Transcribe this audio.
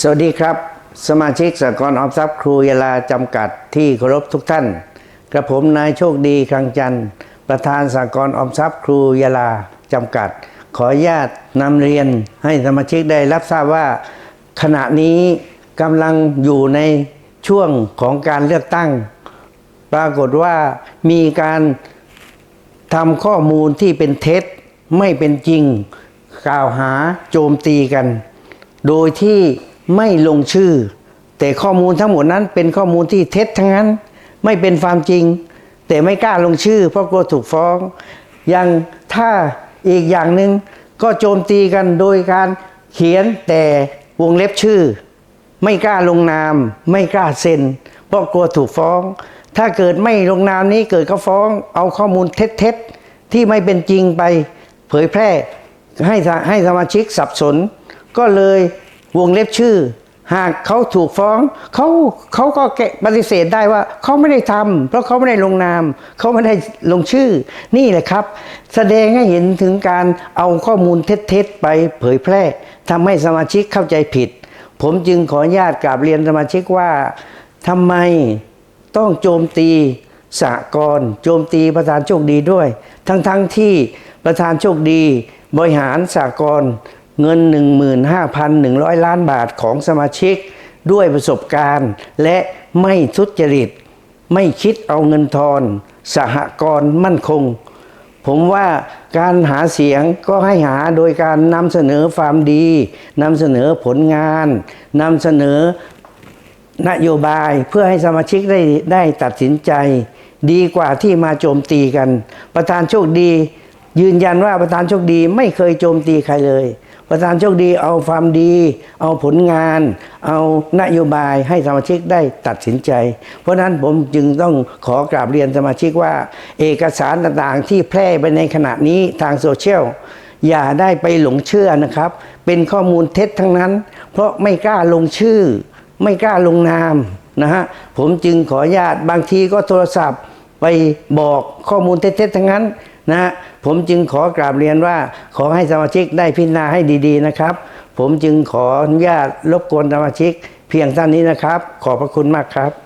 สวัสดีครับ สมาชิกสหกรออมทรัพย์ครูยาลาจำกัดที่เคารพทุกท่าน กระผมนายโชคดีคลังจันทร์ ประธานสหกรออมทรัพย์ครูยาลาจำกัด ขออนุญาตนำเรียนให้สมาชิกได้รับทราบว่า ขณะนี้กำลังอยู่ในช่วงของการเลือกตั้ง ปรากฏว่ามีการทำข้อมูลที่เป็นเท็จไม่เป็นจริง กล่าวหาโจมตีกัน โดยที่ ไม่ลงชื่อ แต่ข้อมูลทั้งหมดนั้นเป็นข้อมูลที่เท็จทั้งนั้น ไม่เป็นความจริง แต่ไม่กล้าลงชื่อ เพราะกลัวถูกฟ้องอย่างถ้าอีกอย่างหนึ่งก็โจมตีกันโดยการเขียนแต่วงเล็บชื่อ ไม่กล้าลงนาม ไม่กล้าเซ็น เพราะกลัวถูกฟ้อง ถ้าเกิดไม่ลงนามนี้เกิดเขาฟ้อง เอาข้อมูลเท็จๆที่ไม่เป็นจริงไปเผยแพร่ให้ให้สมาชิกสับสน ก็เลย วงเล็บชื่อ หากเขาถูกฟ้องเขาเขาก็แกะปฏิเสธได้ว่าเขาไม่ได้ทำเพราะเขาไม่ได้ลงนามเขาไม่ได้ลงชื่อ นี่แหละครับ แสดงให้เห็นถึงการเอาข้อมูลเท็จๆไปเผยแพร่ทำให้สมาชิกเข้าใจผิด ผมจึงขออนุญาตกราบเรียนสมาชิกว่าทำไมต้องโจมตีสหกรโจมตีประธานโชคดีด้วย ทั้งๆทที่ประธานโชคดี บริหารสหกร เงิน 15,100 ล้านบาทของสมาชิก ด้วยประสบการณ์ และไม่ทุจริต ไม่คิดเอาเงินทอน สหกรณ์มั่นคง ผมว่าการหาเสียงก็ให้หาโดยการนำเสนอความดีนำเสนอผลงานนำเสนอนโยบายเพื่อให้สมาชิกได้ได้ตัดสินใจ ดีกว่าที่มาโจมตีกัน ประธานโชคดี ยืนยันว่าประธานโชคดีไม่เคยโจมตีใครเลย ประธานโชคดีเอาความดี เอาผลงาน เอานโยบายให้สมาชิกได้ตัดสินใจ เพราะนั้นผมจึงต้องขอกราบเรียนสมาชิกว่า เอกสารต่างๆที่แพร่ไปในขณะนี้ทางโซเชียลอย่าได้ไปหลงเชื่อนะครับ เป็นข้อมูลเท็จทั้งนั้น เพราะไม่กล้าลงชื่อ ไม่กล้าลงนามนะฮะผมจึงขออนุญาตบางทีก็โทรศัพท์ไปบอกข้อมูลเท็จๆทั้งนั้น นะผมจึงขอกราบเรียนว่าขอให้สมาชิกได้พิจารณาให้ดีๆนะครับ ผมจึงขออนุญาตรบกวนสมาชิก เพียงเท่านี้นะครับ ขอบพระคุณมากครับ